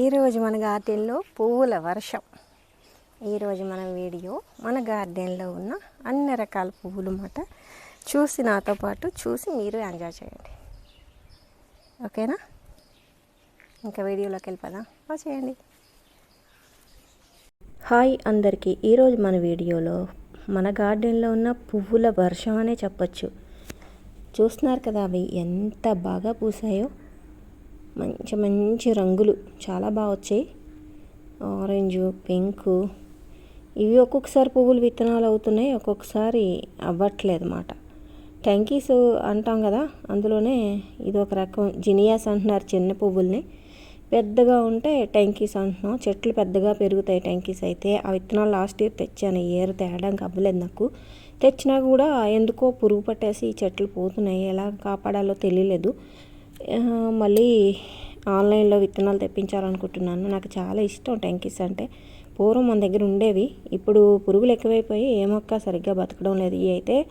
ఈరోజు మన గార్డెన్లో పువ్వుల వర్షం. ఈరోజు మన వీడియో మన గార్డెన్లో ఉన్న అన్ని రకాల పువ్వులు మాట. చూసి నాతో పాటు చూసి మీరు ఎంజాయ్ చేయండి. ఓకేనా? ఇంకా వీడియోలోకి వెళ్ళిపోదాం. చేయండి. హాయ్ అందరికీ. ఈరోజు మన వీడియోలో మన గార్డెన్లో ఉన్న పువ్వుల వర్షం అనే చెప్పచ్చు. చూస్తున్నారు కదా అవి ఎంత బాగా పూసాయో. మంచి మంచి రంగులు చాలా బాగా వచ్చాయి. ఆరెంజ్ పింక్ ఇవి ఒక్కొక్కసారి పువ్వులు విత్తనాలు అవుతున్నాయి ఒక్కొక్కసారి అవ్వట్లేదు అన్నమాట టెంకీస్ అంటాం కదా అందులోనే ఇది ఒక రకం జినియాస్ అంటున్నారు చిన్న పువ్వుల్ని. పెద్దగా ఉంటే టెంకీస్ అంటున్నాం. చెట్లు పెద్దగా పెరుగుతాయి టెంకీస్ అయితే. ఆ విత్తనాలు లాస్ట్ ఇయర్ తెచ్చాను ఈ ఇయర్ తేడానికి అవ్వలేదు నాకు. తెచ్చినా కూడా ఎందుకో పురుగు పట్టేసి ఈ చెట్లు పోతున్నాయి ఎలా కాపాడాలో తెలియలేదు. మళ్ళీ ఆన్లైన్లో విత్తనాలు తెప్పించాలనుకుంటున్నాను. నాకు చాలా ఇష్టం టెంకీస్ అంటే. పూర్వం మన దగ్గర ఉండేవి. ఇప్పుడు పురుగులు ఎక్కువైపోయి ఏ మొక్క సరిగ్గా బతకడం లేదు. ఇవి అయితే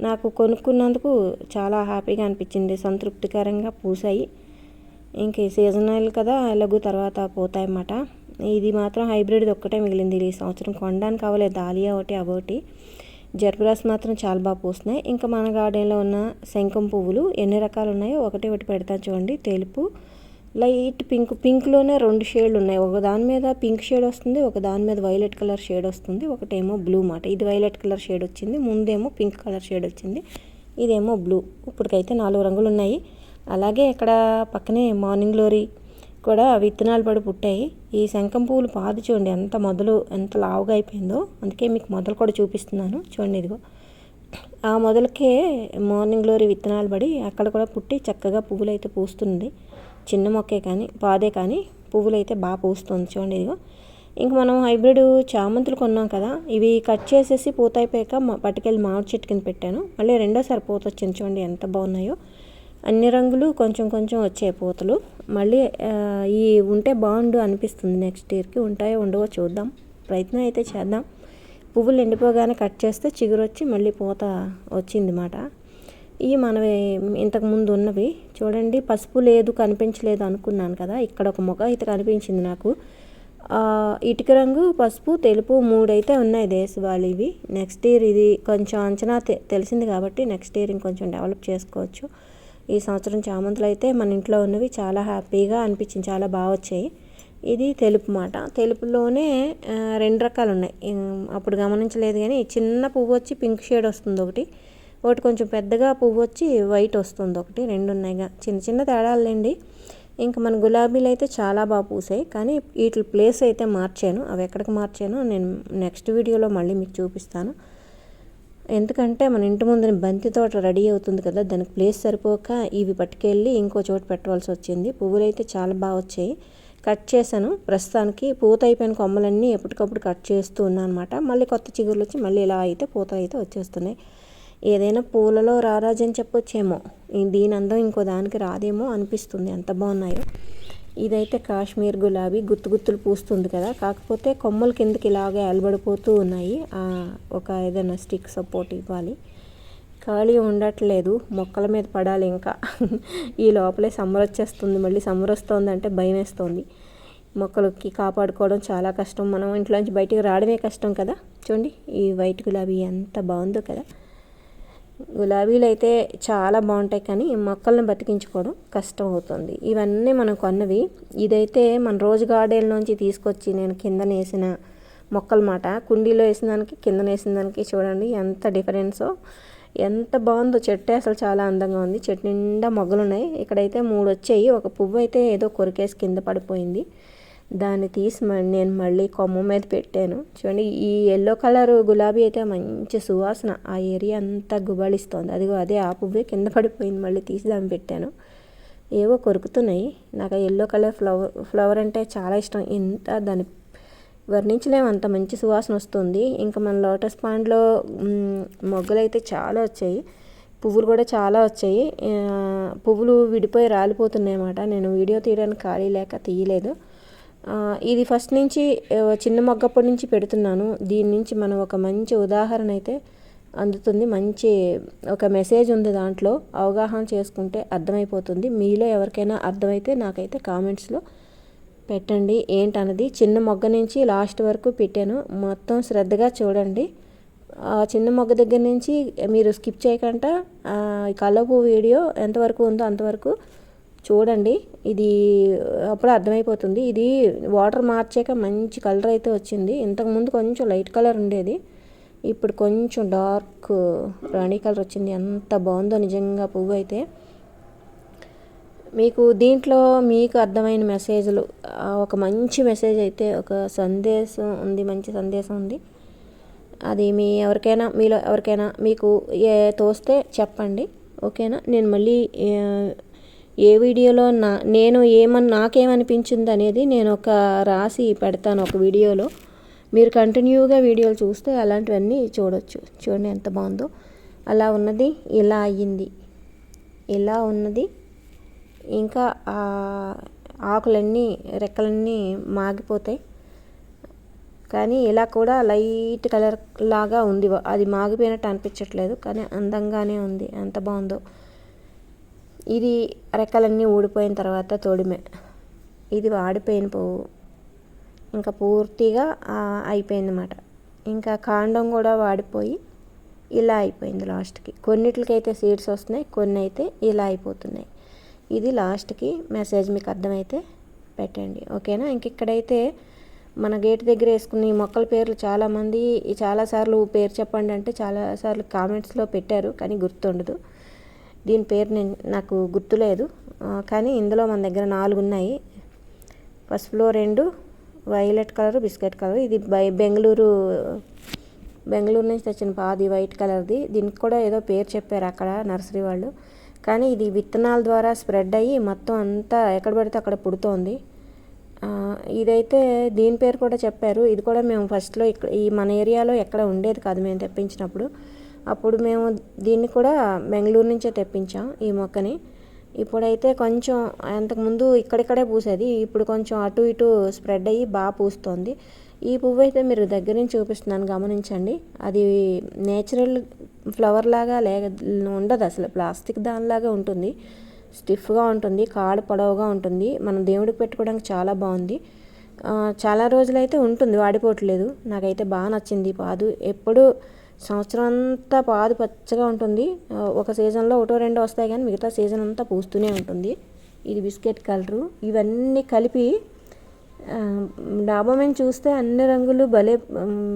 నాకు కొనుక్కున్నందుకు చాలా హ్యాపీగా అనిపించింది. సంతృప్తికరంగా పూసాయి. ఇంక సీజనల్ కదా ఎలాగూ తర్వాత పోతాయన్నమాట. ఇది మాత్రం హైబ్రిడ్ ఒక్కటే మిగిలింది. ఈ సంవత్సరం కొనడానికి అవ్వలేదు. దాలియా ఒకటి అవోటి జర్బరాస్ మాత్రం చాలా బాగా పూస్తున్నాయి. ఇంకా మన గార్డెన్లో ఉన్న శంఖం పువ్వులు ఎన్ని రకాలు ఉన్నాయో ఒకటి ఒకటి పెడతాను చూడండి. తెలుపు లైట్ పింక్ పింక్లోనే రెండు షేడ్లు ఉన్నాయి. ఒక దాని మీద పింక్ షేడ్ వస్తుంది ఒక దాని మీద వైలెట్ కలర్ షేడ్ వస్తుంది ఒకటేమో బ్లూ మాట. ఇది వైలెట్ కలర్ షేడ్ వచ్చింది ముందేమో పింక్ కలర్ షేడ్ వచ్చింది ఇదేమో బ్లూ. ఇప్పటికైతే నాలుగు రంగులు ఉన్నాయి. అలాగే ఇక్కడ పక్కనే మార్నింగ్ గ్లోరీ కూడా విత్తనాలు పడి పుట్టాయి. ఈ శంఖం పువ్వులు పాదు చూడండి ఎంత మొదలు ఎంత లావుగా అయిపోయిందో. అందుకే మీకు మొదలు కూడా చూపిస్తున్నాను. చూడండి ఇదిగో. ఆ మొదలకే మార్నింగ్ గ్లోరీ విత్తనాలు పడి అక్కడ కూడా పుట్టి చక్కగా పువ్వులు అయితే పూస్తుంది. చిన్న మొక్కే కానీ పాదే కానీ పువ్వులు అయితే బాగా పూస్తుంది. చూడండి ఇదిగో. ఇంక మనం హైబ్రిడ్ చామంతులు కొన్నాం కదా ఇవి కట్ చేసేసి పూత అయిపోయాక పట్టుకెళ్ళి మామిడి చెట్టు కింద పెట్టాను. మళ్ళీ రెండోసారి పూత వచ్చింది చూడండి ఎంత బాగున్నాయో. అన్ని రంగులు కొంచెం కొంచెం వచ్చే పూతలు. మళ్ళీ ఈ ఉంటే బాగుండు అనిపిస్తుంది నెక్స్ట్ ఇయర్కి ఉంటాయో ఉండవో చూద్దాం. ప్రయత్నం అయితే చేద్దాం. పువ్వులు ఎండిపోగానే కట్ చేస్తే చిగురు వచ్చి మళ్ళీ పూత వచ్చింది మాట ఇవి మనవి ఇంతకు ముందు ఉన్నవి. చూడండి పసుపు లేదు కనిపించలేదు అనుకున్నాను కదా. ఇక్కడ ఒక మొక్క అయితే కనిపించింది నాకు. ఇటుక రంగు పసుపు తెలుపు మూడైతే ఉన్నాయి దేశవాళి ఇవి. నెక్స్ట్ ఇయర్ ఇది కొంచెం అంచనా తె- తెలిసింది కాబట్టి నెక్స్ట్ ఇయర్ ఇంకొంచెం డెవలప్ చేసుకోవచ్చు. ఈ సంవత్సరం చామంతులు అయితే మన ఇంట్లో ఉన్నవి చాలా హ్యాపీగా అనిపించింది చాలా బాగా వచ్చాయి. ఇది తెలుపు మాట. తెలుపులోనే రెండు రకాలు ఉన్నాయి అప్పుడు గమనించలేదు కానీ చిన్న పువ్వు వచ్చి పింక్ షేడ్ వస్తుంది ఒకటి ఒకటి కొంచెం పెద్దగా పువ్వు వచ్చి వైట్ వస్తుంది ఒకటి రెండు ఉన్నాయిగా చిన్న చిన్న తేడాలండి. ఇంకా మన గులాబీలు అయితే చాలా బాగా పూసాయి. కానీ వీటి ప్లేస్ అయితే మార్చాను. అవి ఎక్కడికి మార్చానో నేను నెక్స్ట్ వీడియోలో మళ్ళీ మీకు చూపిస్తాను. ఎందుకంటే మన ఇంటి ముందున బంతి తోట రెడీ అవుతుంది కదా దానికి ప్లేస్ సరిపోక ఇవి పట్టుకెళ్ళి ఇంకో చోట పెట్టవలసి వచ్చింది. పువ్వులు అయితే చాలా బాగా వచ్చాయి. కట్ చేశాను. ప్రస్తుతానికి పూత అయిపోయిన కొమ్మలన్నీ ఎప్పటికప్పుడు కట్ చేస్తూ ఉన్నాను అనమాట మళ్ళీ కొత్త చిగురులు వచ్చి మళ్ళీ ఇలా అయితే పూతలు అయితే వచ్చేస్తున్నాయి. ఏదైనా పూలలో రారాజని చెప్పొచ్చేమో. దీని అందం ఇంకో దానికి రాదేమో అనిపిస్తుంది. ఎంత బాగున్నాయో. ఇదైతే కాశ్మీర్ గులాబీ గుత్తు గుత్తులు పూస్తుంది కదా. కాకపోతే కొమ్మల కిందకి ఇలాగే అలబడిపోతూ ఉన్నాయి. ఒక ఏదైనా స్టిక్ సపోర్ట్ ఇవ్వాలి. ఖాళీ ఉండట్లేదు. మొక్కల మీద పడాలి ఇంకా. ఈ లోపలే సమ్మర్ వచ్చేస్తుంది. మళ్ళీ సమ్మర్ వస్తుంది అంటే భయం వేస్తుంది మొక్కలకి కాపాడుకోవడం చాలా కష్టం. మనం ఇంట్లోంచి బయటికి రావడమే కష్టం కదా. చూడండి ఈ వైట్ గులాబీ ఎంత బాగుందో కదా. గులాబీలు అయితే చాలా బాగుంటాయి కానీ మొక్కలను బతికించుకోవడం కష్టం అవుతుంది ఇవన్నీ మనం కొన్నవి. ఇదైతే మన రోజు గార్డెన్ నుంచి తీసుకొచ్చి నేను కింద వేసిన మొక్కల మాట కుండీలో వేసిన దానికి కింద వేసిన దానికి చూడండి ఎంత డిఫరెన్సో. ఎంత బాగుందో. చెట్టు అసలు చాలా అందంగా ఉంది. చెట్టు నిండా మొగ్గలు ఉన్నాయి ఇక్కడైతే మూడు వచ్చాయి ఒక పువ్వు అయితే ఏదో కొరికేసి కింద పడిపోయింది. దాన్ని తీసి మ- నేను మళ్ళీ కొమ్మ మీద పెట్టాను. చూడండి ఈ ఎల్లో కలర్ గులాబీ అయితే మంచి సువాసన. ఆ ఏరియా అంతా గుబాళిస్తోంది అదిగో అదే ఆ పువ్వే కింద పడిపోయింది. మళ్ళీ తీసి దాన్ని పెట్టాను. ఏవో కొరుకుతున్నాయి. నాకు ఆ ఎల్లో కలర్ ఫ్లవర్ ఫ్లవర్ అంటే చాలా ఇష్టం. ఎంత దాని వర్ణించలేము. అంత మంచి సువాసన వస్తుంది. ఇంకా మన లోటస్ పాండ్లో మొగ్గలు అయితే చాలా వచ్చాయి. పువ్వులు కూడా చాలా వచ్చాయి. పువ్వులు విడిపోయి రాలిపోతున్నాయి అన్నమాట. నేను వీడియో తీయడానికి ఖాళీ లేక తీయలేదు. ఇది ఫస్ట్ నుంచి చిన్న మొగ్గప్పటి నుంచి పెడుతున్నాను. దీని నుంచి మనం ఒక మంచి ఉదాహరణ అయితే అందుతుంది. మంచి ఒక మెసేజ్ ఉంది దాంట్లో. అవగాహన చేసుకుంటే అర్థమైపోతుంది. మీలో ఎవరికైనా అర్థమైతే నాకైతే కామెంట్స్లో పెట్టండి. ఏంటన్నది చిన్న మొగ్గ నుంచి లాస్ట్ వరకు పెట్టాను. మొత్తం శ్రద్ధగా చూడండి. ఆ చిన్న మొగ్గ దగ్గర నుంచి మీరు స్కిప్ చేయకుండా కలపు వీడియో ఎంతవరకు ఉందో అంతవరకు చూడండి ఇది అప్పుడు అర్థమైపోతుంది. ఇది వాటర్ మార్చాక మంచి కలర్ అయితే వచ్చింది. ఇంతకుముందు కొంచెం లైట్ కలర్ ఉండేది. ఇప్పుడు కొంచెం డార్క్ రాణి కలర్ వచ్చింది. ఎంత బాగుందో నిజంగా పువ్వు అయితే. మీకు దీంట్లో మీకు అర్థమైన మెసేజ్లు ఒక మంచి మెసేజ్ అయితే ఒక సందేశం ఉంది మంచి సందేశం ఉంది. అది మీ ఎవరికైనా మీలో ఎవరికైనా మీకు ఏ తోస్తే చెప్పండి. ఓకేనా? నేను మళ్ళీ ఏ వీడియోలో నా నేను ఏమని నాకేమనిపించింది అనేది నేను ఒక రాసి పెడతాను ఒక వీడియోలో. మీరు కంటిన్యూగా వీడియోలు చూస్తే అలాంటివన్నీ చూడొచ్చు. చూడండి ఎంత బాగుందో. అలా ఉన్నది ఇలా అయ్యింది. ఇలా ఉన్నది. ఇంకా ఆకులన్నీ రెక్కలన్నీ మాగిపోతాయి. కానీ ఇలా కూడా లైట్ కలర్ లాగా ఉంది. అది మాగిపోయినట్టు అనిపించట్లేదు కానీ అందంగానే ఉంది. ఎంత బాగుందో. ఇది రెక్కలన్నీ ఊడిపోయిన తర్వాత తోడిమే. ఇది వాడిపోయిన పువ్వు. ఇంకా పూర్తిగా అయిపోయిందన్నమాట. ఇంకా కాండం కూడా వాడిపోయి ఇలా అయిపోయింది లాస్ట్కి. కొన్నిటికైతే సీడ్స్ వస్తున్నాయి కొన్ని అయితే ఇలా అయిపోతున్నాయి. ఇది లాస్ట్కి మెసేజ్ మీకు అర్థమైతే పెట్టండి. ఓకేనా? ఇంక ఇక్కడైతే మన గేట్ దగ్గర వేసుకున్న ఈ మొక్కల పేర్లు చాలామంది చాలాసార్లు పేరు చెప్పండి అంటే చాలాసార్లు కామెంట్స్లో పెట్టారు కానీ గుర్తుండదు. దీని పేరు నేను నాకు గుర్తులేదు. కానీ ఇందులో మన దగ్గర నాలుగు ఉన్నాయి ఫస్ట్ రెండు వైలెట్ కలర్ బిస్కెట్ కలర్. ఇది బై బెంగళూరు బెంగళూరు నుంచి తెచ్చిన పాది వైట్ కలర్ది. దీనికి కూడా ఏదో పేరు చెప్పారు అక్కడ నర్సరీ వాళ్ళు. కానీ ఇది విత్తనాల ద్వారా స్ప్రెడ్ అయ్యి మొత్తం అంతా ఎక్కడ పడితే అక్కడ పుడుతోంది. ఇదైతే దీని పేరు కూడా చెప్పారు. ఇది కూడా మేము ఫస్ట్లో ఇక్కడ ఈ మన ఏరియాలో ఎక్కడ ఉండేది కాదు మేము తెప్పించినప్పుడు. అప్పుడు మేము దీన్ని కూడా బెంగళూరు నుంచే తెప్పించాం ఈ మొక్కని. ఇప్పుడైతే కొంచెం అంతకుముందు ఇక్కడిక్కడే పూసేది ఇప్పుడు కొంచెం అటు ఇటు స్ప్రెడ్ అయ్యి బాగా పూస్తుంది. ఈ పువ్వు అయితే మీరు దగ్గర నుంచి చూపిస్తున్నాను గమనించండి. అది నేచురల్ ఫ్లవర్ లాగా లేక ఉండదు అసలు ప్లాస్టిక్ దానిలాగా ఉంటుంది. స్టిఫ్గా ఉంటుంది కాడు పొడవుగా ఉంటుంది. మనం దేవుడికి పెట్టుకోవడానికి చాలా బాగుంది. చాలా రోజులైతే ఉంటుంది వాడిపోవట్లేదు. నాకైతే బాగా నచ్చింది పాదు. ఎప్పుడు సంవత్సరం అంతా పాదు పచ్చగా ఉంటుంది. ఒక సీజన్లో ఒకటో రెండో వస్తాయి కానీ మిగతా సీజన్ అంతా పూస్తూనే ఉంటుంది. ఇది బిస్కెట్ కలరు. ఇవన్నీ కలిపి డాబా మీద చూస్తే అన్ని రంగులు భలే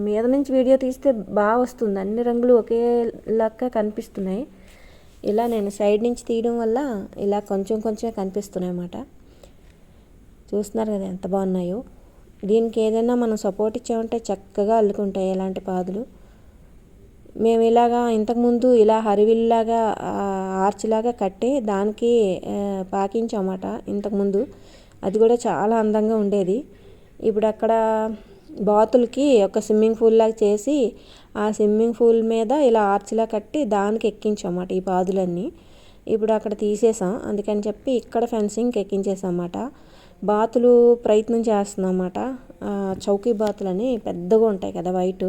మీద నుంచి వీడియో తీస్తే బాగా వస్తుంది. అన్ని రంగులు ఒకేలాగా కనిపిస్తున్నాయి. ఇలా నేను సైడ్ నుంచి తీయడం వల్ల ఇలా కొంచెం కొంచెం కనిపిస్తున్నాయి అన్నమాట. చూస్తున్నారు కదా ఎంత బాగున్నాయో. దీనికి ఏదైనా మనం సపోర్ట్ ఇచ్చామంటే చక్కగా అల్లుకుంటాయి ఎలాంటి పాదులు. మేము ఇలాగా ఇంతకుముందు ఇలా హరివిల్లాగా ఆర్చ్లాగా కట్టి దానికి పాకించామట ఇంతకుముందు. అది కూడా చాలా అందంగా ఉండేది. ఇప్పుడు అక్కడ బాతులకి ఒక స్విమ్మింగ్ పూల్ లాగా చేసి ఆ స్విమ్మింగ్ పూల్ మీద ఇలా ఆర్చ్లా కట్టి దానికి ఎక్కించామట ఈ బాతులన్నీ. ఇప్పుడు అక్కడ తీసేసాం. అందుకని చెప్పి ఇక్కడ ఫెన్సింగ్కి ఎక్కించేసామన్నమాట బాతులు ప్రయత్నం చేస్తున్నామన్నమాట చౌకీ బాతులని పెద్దగా ఉంటాయి కదా వైట్.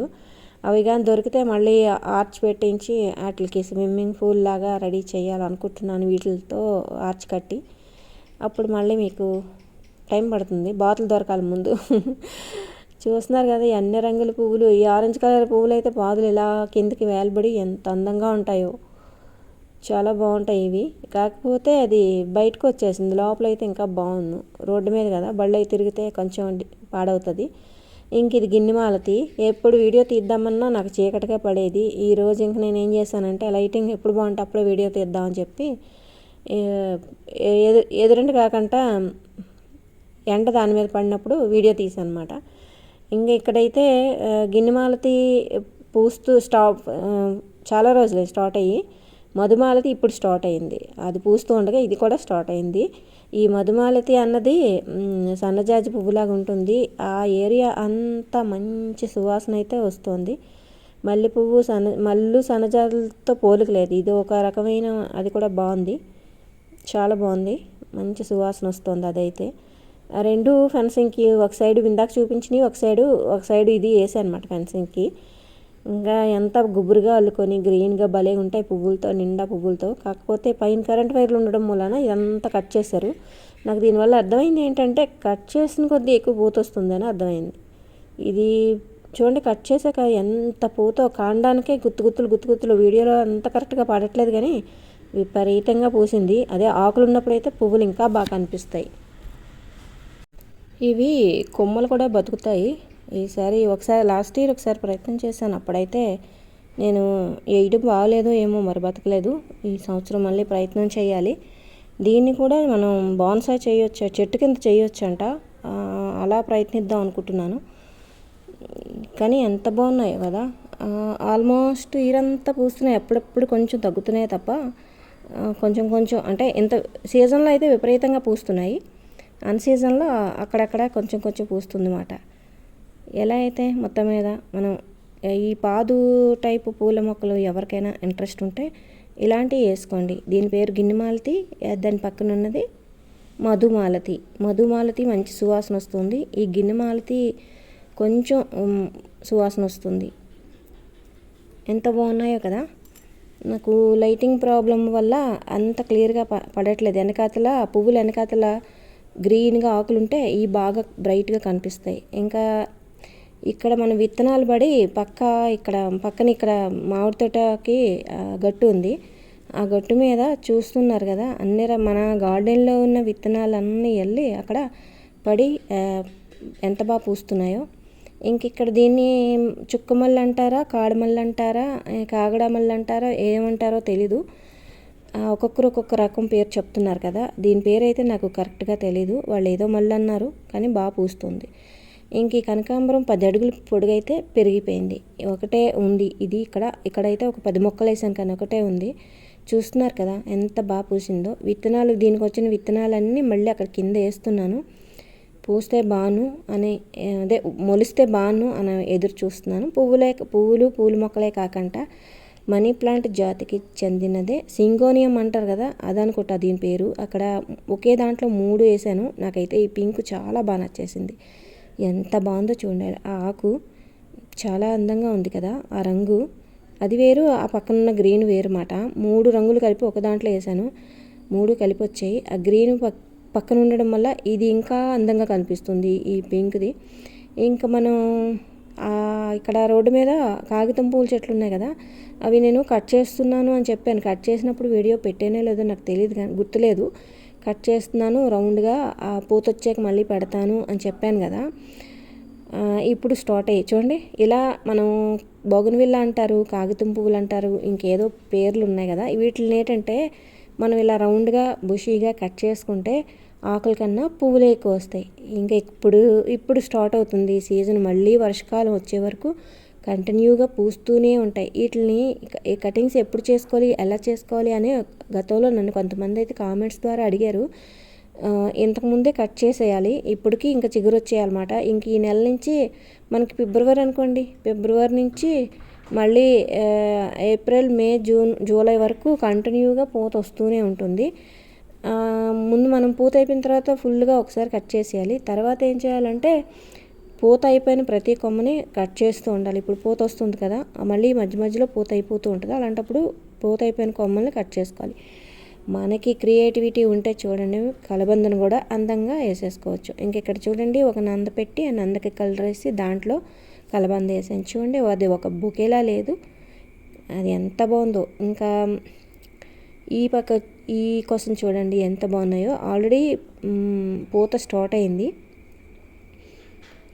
అవి కానీ దొరికితే మళ్ళీ ఆర్చ్ పెట్టించి వాటికి స్విమ్మింగ్ పూల్ లాగా రెడీ చేయాలనుకుంటున్నాను వీటితో ఆర్చ్ కట్టి. అప్పుడు మళ్ళీ మీకు టైం పడుతుంది. బాతులు దొరకాలి ముందు. చూస్తున్నారు కదా అన్ని రంగుల పువ్వులు. ఈ ఆరెంజ్ కలర్ పువ్వులు అయితే పాదులు ఇలా కిందకి వేలబడి ఎంత అందంగా ఉంటాయో. చాలా బాగుంటాయి ఇవి. కాకపోతే అది బయటకు వచ్చేసింది. లోపల అయితే ఇంకా బాగుంది. రోడ్డు మీద కదా బళ్ళు తిరిగితే కొంచెం పాడవుతుంది. ఇంక ఇది గిన్నెమాలతి ఎప్పుడు వీడియో తీద్దామన్నా నాకు చీకటిగా పడేది. ఈరోజు ఇంక నేను ఏం చేశానంటే లైటింగ్ ఎప్పుడు బాగుంటే అప్పుడే వీడియో తీద్దామని చెప్పి ఎదు ఎదురండి కాకుండా ఎండ దాని మీద పడినప్పుడు వీడియో తీసాను అనమాట ఇంకా ఇక్కడైతే గిన్నెమాలతి పూస్తూ స్టాప్ చాలా రోజులే స్టార్ట్ అయ్యి మధుమాలతి ఇప్పుడు స్టార్ట్ అయింది అది పూస్తూ ఉండగా ఇది కూడా స్టార్ట్ అయింది ఈ మధుమాలతి అన్నది సన్నజాజి పువ్వులాగా ఉంటుంది. ఆ ఏరియా అంతా మంచి సువాసన అయితే వస్తుంది. మల్లె పువ్వు సన్న మల్లు సన్నజాజులతో పోలికలేదు ఇది ఒక రకమైన అది కూడా బాగుంది. చాలా బాగుంది. మంచి సువాసన వస్తుంది అదైతే. రెండు ఫెన్సింగ్కి ఒక సైడ్ ఇందాక చూపించినవి ఒక సైడు ఒక సైడ్ ఇది వేసి అనమాట ఫెన్సింగ్కి. ఇంకా ఎంత గుబురుగా అల్లుకొని గ్రీన్గా భలే ఉంటాయి పువ్వులతో నిండా పువ్వులతో. కాకపోతే పైన కరెంట్ వైర్లు ఉండడం వలన ఇదంతా కట్ చేశారు. నాకు దీనివల్ల అర్థమైంది ఏంటంటే కట్ చేసిన కొద్దీ ఎక్కువ పూత వస్తుందని అర్థమైంది. ఇది చూడండి కట్ చేశాక ఎంత పూతో కాండానికే గుత్తు గుత్తులు గుత్తు గుత్తులు వీడియోలో అంత కరెక్ట్గా పడట్లేదు కానీ విపరీతంగా పూసింది. అదే ఆకులు ఉన్నప్పుడైతే పువ్వులు ఇంకా బాగా కనిపిస్తాయి. ఇవి కొమ్మలు కూడా బతుకుతాయి. ఈసారి ఒకసారి లాస్ట్ ఇయర్ ఒకసారి ప్రయత్నం చేశాను. అప్పుడైతే నేను వేయడం బాగాలేదో ఏమో మరి బతకలేదు. ఈ సంవత్సరం మళ్ళీ ప్రయత్నం చేయాలి. దీన్ని కూడా మనం బాన్సాయ్ చేయొచ్చు చెట్టు కింద చేయొచ్చంట. అలా ప్రయత్నిద్దాం అనుకుంటున్నాను. కానీ ఎంత బాగున్నాయో కదా. ఆల్మోస్ట్ ఇరంతా పూస్తున్నాయి. అప్పుడప్పుడు కొంచెం తగ్గుతున్నాయి తప్ప కొంచెం కొంచెం అంటే ఇంత సీజన్లో అయితే విపరీతంగా పూస్తున్నాయి. అన్ సీజన్లో అక్కడక్కడ కొంచెం కొంచెం పూస్తుంది అన్నమాట ఎలా అయితే మొత్తం మీద మనం ఈ పాదు టైపు పూల మొక్కలు ఎవరికైనా ఇంట్రెస్ట్ ఉంటే ఇలాంటివి వేసుకోండి. దీని పేరు గిన్నెమాలతి దాని పక్కన ఉన్నది మధుమాలతి. మధుమాలతి మంచి సువాసన వస్తుంది. ఈ గిన్నెమాలతి కొంచెం సువాసన వస్తుంది. ఎంత బాగున్నాయో కదా? నాకు లైటింగ్ ప్రాబ్లం వల్ల అంత క్లియర్గా ప పడట్లేదు. వెనకాతల పువ్వులు వెనకాతల గ్రీన్గా ఆకులు ఉంటే ఈ బాగా బ్రైట్గా కనిపిస్తాయి. ఇంకా ఇక్కడ మన విత్తనాలు పడి పక్క ఇక్కడ పక్కన ఇక్కడ మామిడి తోటకి గట్టు ఉంది. ఆ గట్టు మీద చూస్తున్నారు కదా అన్ని మన గార్డెన్లో ఉన్న విత్తనాలు అన్నీ వెళ్ళి అక్కడ పడి ఎంత బాగా పూస్తున్నాయో. ఇంక ఇక్కడ దీన్ని చుక్కమల్లి అంటారా కాడమల్లి అంటారా కాగడమల్లి అంటారా ఏమంటారో తెలీదు. ఒక్కొక్కరు ఒక్కొక్క రకం పేరు చెప్తున్నారు కదా దీని పేరు అయితే నాకు కరెక్ట్గా తెలీదు. వాళ్ళు ఏదో మళ్ళీ అన్నారు కానీ బాగా పూస్తుంది. ఇంక ఈ కనకాంబరం పది అడుగులు పొడుగైతే పెరిగిపోయింది. ఒకటే ఉంది. ఇది ఇక్కడ ఇక్కడైతే ఒక పది మొక్కలు వేసాను కానీ ఒకటే ఉంది. చూస్తున్నారు కదా ఎంత బాగా పూసిందో. విత్తనాలు దీనికి వచ్చిన విత్తనాలన్నీ మళ్ళీ అక్కడ కింద వేస్తున్నాను. పూస్తే బాను అని అదే మొలిస్తే బాను అని ఎదురు చూస్తున్నాను. పువ్వులే పువ్వులు పూల మొక్కలే కాకుండా మనీ ప్లాంట్ జాతికి చెందినదే. సింగోనియం అంటారు కదా అదనుకుంటా దీని పేరు. అక్కడ ఒకే దాంట్లో మూడు వేసాను. నాకైతే ఈ పింక్ చాలా బాగా నచ్చేసింది. ఎంత బాగుందో చూడండి. ఆ ఆకు చాలా అందంగా ఉంది కదా. ఆ రంగు అది వేరు ఆ పక్కన ఉన్న గ్రీన్ వేరు మాట మూడు రంగులు కలిపి ఒక దాంట్లో వేసాను. మూడు కలిపి వచ్చాయి. ఆ గ్రీన్ పక్కన ఉండడం వల్ల ఇది ఇంకా అందంగా కనిపిస్తుంది ఈ పింక్ది. ఇంకా మనం ఇక్కడ రోడ్డు మీద కాగితం పూల చెట్లు ఉన్నాయి కదా. అవి నేను కట్ చేస్తున్నాను అని చెప్పాను. కట్ చేసినప్పుడు వీడియో పెట్టేనే లేదో నాకు తెలియదు కానీ గుర్తులేదు. కట్ చేస్తున్నాను రౌండ్గా ఆ పూత వచ్చాక మళ్ళీ పెడతాను అని చెప్పాను కదా. ఇప్పుడు స్టార్ట్ అయ్యి చూడండి ఇలా మనం బొగన్విల్ల అంటారు కాగితం పువ్వులు అంటారు ఇంకేదో పేర్లు ఉన్నాయి కదా. వీటిని ఏంటంటే మనం ఇలా రౌండ్గా బుషీగా కట్ చేసుకుంటే ఆకుల కన్నా పువ్వులే ఎక్కువ వస్తాయి. ఇంకా ఇప్పుడు ఇప్పుడు స్టార్ట్ అవుతుంది సీజన్. మళ్ళీ వర్షకాలం వచ్చే వరకు కంటిన్యూగా పూస్తూనే ఉంటాయి. వీటిని ఈ కటింగ్స్ ఎప్పుడు చేసుకోవాలి ఎలా చేసుకోవాలి అని గతంలో నన్ను కొంతమంది అయితే కామెంట్స్ ద్వారా అడిగారు. ఇంతకుముందే కట్ చేసేయాలి. ఇప్పటికీ ఇంకా చిగురు వచ్చేయాలన్నమాట. ఇంక ఈ నెల నుంచి మనకి ఫిబ్రవరి అనుకోండి. ఫిబ్రవరి నుంచి మళ్ళీ ఏప్రిల్ మే జూన్ జూలై వరకు కంటిన్యూగా పూత వస్తూనే ఉంటుంది. ముందు మనం పూత అయిపోయిన తర్వాత ఫుల్గా ఒకసారి కట్ చేసేయాలి. తర్వాత ఏం చేయాలంటే పూత అయిపోయిన ప్రతి కొమ్మని కట్ చేస్తూ ఉండాలి. ఇప్పుడు పూత వస్తుంది కదా మళ్ళీ మధ్య మధ్యలో పూత అయిపోతూ ఉంటుంది. అలాంటప్పుడు పూత అయిపోయిన కొమ్మల్ని కట్ చేసుకోవాలి. మనకి క్రియేటివిటీ ఉంటే చూడండి కలబందను కూడా అందంగా వేసేసుకోవచ్చు. ఇంక ఇక్కడ చూడండి ఒక నంద పెట్టి ఆ నందకి కలర్ వేసి దాంట్లో కలబంద వేసాను చూడండి అది ఒక బుకేలా లేదు. అది ఎంత బాగుందో. ఇంకా ఈ పక్క ఈ కోసం చూడండి ఎంత బాగున్నాయో. ఆల్రెడీ పూత స్టార్ట్ అయింది.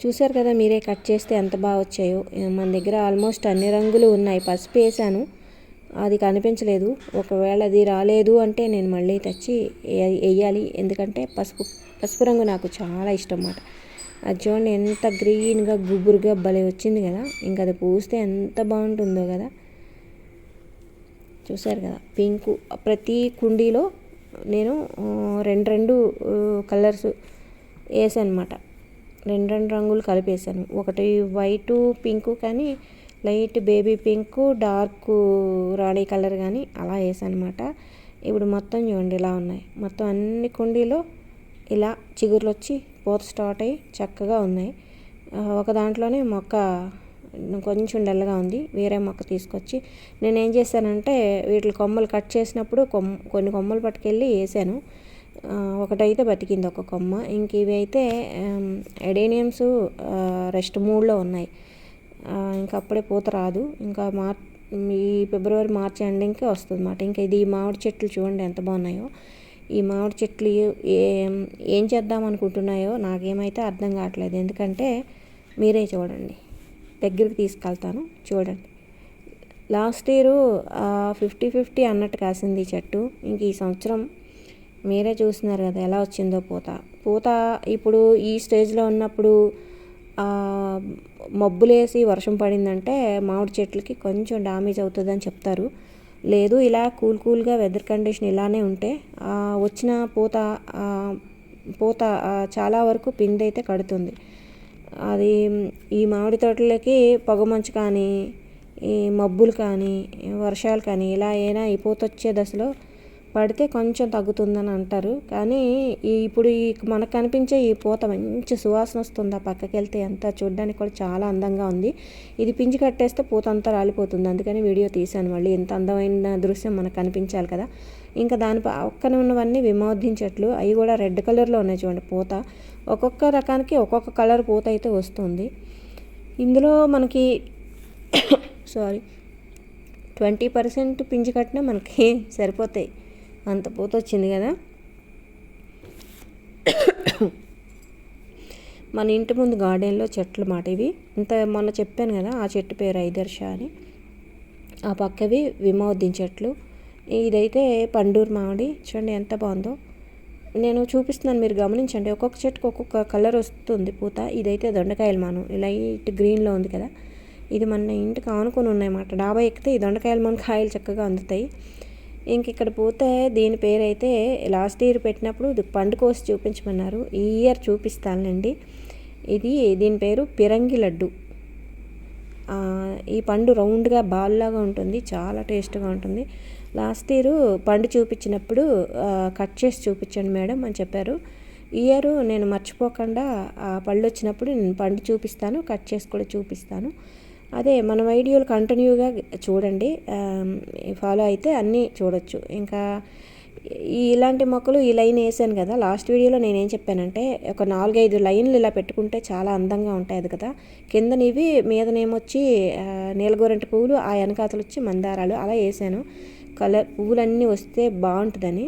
చూసారు కదా మీరే కట్ చేస్తే ఎంత బాగా వచ్చాయో. మన దగ్గర ఆల్మోస్ట్ అన్ని రంగులు ఉన్నాయి. పసుపు వేసాను అది కనిపించలేదు. ఒకవేళ అది రాలేదు అంటే నేను మళ్ళీ తెచ్చి వేయాలి. ఎందుకంటే పసుపు పసుపు రంగు నాకు చాలా ఇష్టం అన్నమాట. అది చూడండి ఎంత గ్రీన్గా గుబురుగా భలే వచ్చింది కదా. ఇంకా అది పూస్తే ఎంత బాగుంటుందో కదా. చూసారు కదా పింక్ ప్రతి కుండీలో నేను రెండు రెండు కలర్స్ వేసాను అనమాట రెండు రెండు రంగులు కలిపేసాను ఒకటి వైటు పింక్ కానీ లైట్ బేబీ పింక్ డార్క్ రాణి కలర్ కానీ అలా వేసాను అనమాట ఇప్పుడు మొత్తం చూడండి ఇలా ఉన్నాయి. మొత్తం అన్ని కుండీలో ఇలా చిగుర్లు వచ్చి పూత స్టార్ట్ అయ్యి చక్కగా ఉన్నాయి. ఒక దాంట్లోనే మొక్క కొంచెం డల్గా ఉంది. వేరే మొక్క తీసుకొచ్చి నేను ఏం చేశానంటే వీటి కొమ్మలు కట్ చేసినప్పుడు కొమ్ కొన్ని కొమ్మలు పట్టుకెళ్ళి వేసాను. ఒకటైతే బతికింది ఒక కొమ్మ. ఇంక ఇవి అయితే ఎడేనియమ్స్ రెస్ట్ మూడ్లో ఉన్నాయి. ఇంకా అప్పుడే పూత రాదు. ఇంకా మార్ ఈ ఫిబ్రవరి మార్చి ఎండింగ్కి వస్తుంది అన్నమాట ఇంకా ఇది మామిడి చెట్లు చూడండి ఎంత బాగున్నాయో. ఈ మామిడి చెట్లు ఏం ఏం చేద్దాం అనుకుంటున్నాయో నాకేమైతే అర్థం కావట్లేదు. ఎందుకంటే మీరే చూడండి. దగ్గరికి తీసుకెళ్తాను చూడండి. లాస్ట్ ఇయర్ ఫిఫ్టీ ఫిఫ్టీ అన్నట్టు కాసింది ఈ చెట్టు. ఇంక ఈ సంవత్సరం మీరే చూస్తున్నారు కదా ఎలా వచ్చిందో పూత. పూత ఇప్పుడు ఈ స్టేజ్లో ఉన్నప్పుడు మబ్బులేసి వర్షం పడిందంటే మామిడి చెట్లకి కొంచెం డ్యామేజ్ అవుతుందని చెప్తారు. లేదు ఇలా కూల్ కూల్గా వెదర్ కండిషన్ ఇలానే ఉంటే వచ్చిన పూత పూత చాలా వరకు పిండి అయితే కడుతుంది. అది ఈ మామిడి తోటలకి పొగమంచు కానీ ఈ మబ్బులు కానీ వర్షాలు కానీ ఇలా అయినా ఈ పూత వచ్చే దశలో పడితే కొంచెం తగ్గుతుందని అంటారు. కానీ ఇప్పుడు ఈ మనకు కనిపించే ఈ పూత మంచి సువాసన వస్తుంది ఆ పక్కకి వెళ్తే అంతా చూడడానికి కూడా చాలా అందంగా ఉంది. ఇది పింజి కట్టేస్తే పూత అంతా రాలిపోతుంది. అందుకని వీడియో తీశాను మళ్ళీ. ఇంత అందమైన దృశ్యం మనకు కనిపించాలి కదా. ఇంకా దాని పక్కన ఉన్నవన్నీ విమోధించట్లు చెట్లు. అవి కూడా రెడ్ కలర్లో ఉన్నాయి చూడండి పూత. ఒక్కొక్క రకానికి ఒక్కొక్క కలర్ పూత అయితే వస్తుంది. ఇందులో మనకి సారీ ట్వంటీ పర్సెంట్ పింజి కట్టినా మనకి సరిపోతాయి. అంత పూత వచ్చింది కదా. మన ఇంటి ముందు గార్డెన్లో చెట్లు మాట ఇవి. ఇంత మొన్న చెప్పాను కదా ఆ చెట్టు పేరు ఐదర్ష అని. ఆ పక్కవి విమోద్దిన్ చెట్లు. ఇదైతే పండూరు మామిడి. చూడండి ఎంత బాగుందో. నేను చూపిస్తున్నాను మీరు గమనించండి. ఒక్కొక్క చెట్టుకు ఒక్కొక్క కలర్ వస్తుంది పూత. ఇదైతే దొండకాయలు మాను. లైట్ గ్రీన్లో ఉంది కదా. ఇది మన ఇంటికి ఆనుకొని ఉన్నాయన్నమాట డాబా ఎక్కితే ఈ దొండకాయలు మన కాయలు చక్కగా అందుతాయి. ఇంక ఇక్కడ పోతే దీని పేరైతే లాస్ట్ ఇయర్ పెట్టినప్పుడు ఇది పండు కోసి చూపించమన్నారు. ఈ ఇయర్ చూపిస్తానండి ఇది దీని పేరు పిరంగి లడ్డు. ఈ పండు రౌండ్గా బాల్లాగా ఉంటుంది. చాలా టేస్ట్గా ఉంటుంది. లాస్ట్ ఇయర్ పండు చూపించినప్పుడు కట్ చేసి చూపించండి మేడం అని చెప్పారు. ఇయర్ నేను మర్చిపోకుండా ఆ పళ్ళు వచ్చినప్పుడు నేను పండు చూపిస్తాను కట్ చేసి కూడా చూపిస్తాను. అదే మన వీడియోలు కంటిన్యూగా చూడండి. ఫాలో అయితే అన్నీ చూడొచ్చు. ఇంకా ఈ ఇలాంటి మొక్కలు ఈ లైన్ వేసాను కదా లాస్ట్ వీడియోలో నేనేం చెప్పానంటే ఒక నాలుగైదు లైన్లు ఇలా పెట్టుకుంటే చాలా అందంగా ఉంటాయి అది కదా. కిందనివి మీదనేమొచ్చి నీలగోరంటి పువ్వులు ఆ వెనకాతలు వచ్చి మందారాలు అలా వేసాను. కలర్ పువ్వులన్నీ వస్తే బాగుంటుందని.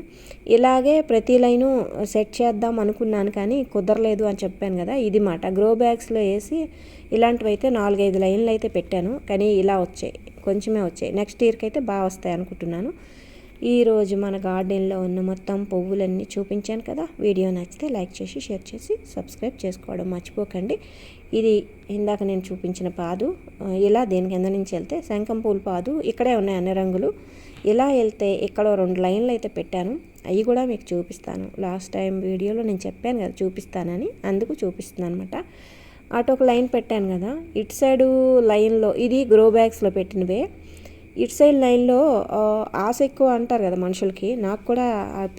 ఇలాగే ప్రతి లైను సెట్ చేద్దాం అనుకున్నాను కానీ కుదరలేదు అని చెప్పాను కదా ఇది మాట. గ్రో బ్యాగ్స్లో వేసి ఇలాంటివి అయితే నాలుగైదు లైన్లు అయితే పెట్టాను కానీ ఇలా వచ్చాయి కొంచెమే వచ్చాయి. నెక్స్ట్ ఇయర్కి అయితే బాగా వస్తాయి అనుకుంటున్నాను. ఈరోజు మన గార్డెన్లో ఉన్న మొత్తం పువ్వులన్నీ చూపించాను కదా. వీడియో నచ్చితే లైక్ చేసి షేర్ చేసి సబ్స్క్రైబ్ చేసుకోవడం మర్చిపోకండి. ఇది ఇందాక నేను చూపించిన పాదు. ఇలా దేని కింద నుంచి వెళ్తే శంఖం పూలు పాదు. ఇక్కడే ఉన్నాయి అన్ని రంగులు. ఇలా వెళ్తే ఇక్కడ రెండు లైన్లు అయితే పెట్టాను. అవి కూడా మీకు చూపిస్తాను. లాస్ట్ టైం వీడియోలో నేను చెప్పాను కదా చూపిస్తానని. అందుకు చూపిస్తున్నాను అనమాట అటు ఒక లైన్ పెట్టాను కదా. ఇటు సైడు లైన్లో ఇది గ్రో బ్యాగ్స్లో పెట్టినవే. ఇటు సైడ్ లైన్లో ఆశ ఎక్కువ అంటారు కదా మనుషులకి. నాకు కూడా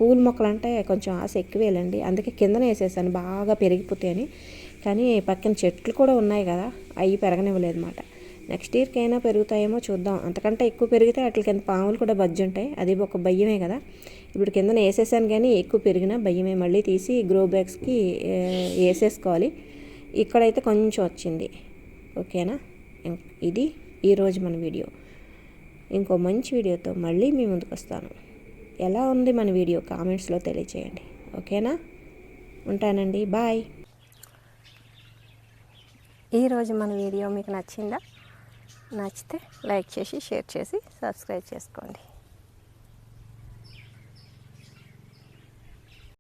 పూల మొక్కలు అంటే కొంచెం ఆశ ఎక్కువేలండి. అందుకే కిందనే వేసేసాను బాగా పెరిగిపోతాయని. కానీ పక్కన చెట్లు కూడా ఉన్నాయి కదా అవి పెరగనివ్వలేదు అనమాట నెక్స్ట్ ఇయర్కి అయినా పెరుగుతాయేమో చూద్దాం. అంతకంటే ఎక్కువ పెరిగితే వాటి కింద పాములు కూడా బజ్జి ఉంటాయి. అది ఒక భయమే కదా. ఇప్పుడు కిందన వేసేసాను కానీ ఎక్కువ పెరిగినా భయమే. మళ్ళీ తీసి గ్రో బ్యాగ్స్కి వేసేసుకోవాలి. ఇక్కడైతే కొంచెం వచ్చింది. ఓకేనా? ఇది ఈరోజు మన వీడియో. ఇంకో మంచి వీడియోతో మళ్ళీ మీ ముందుకు వస్తాను. ఎలా ఉంది మన వీడియో కామెంట్స్లో తెలియచేయండి. ఓకేనా? ఉంటానండి. బాయ్. ఈరోజు మన వీడియో మీకు నచ్చిందా? నచ్చితే లైక్ చేసి షేర్ చేసి సబ్స్క్రైబ్ చేసుకోండి.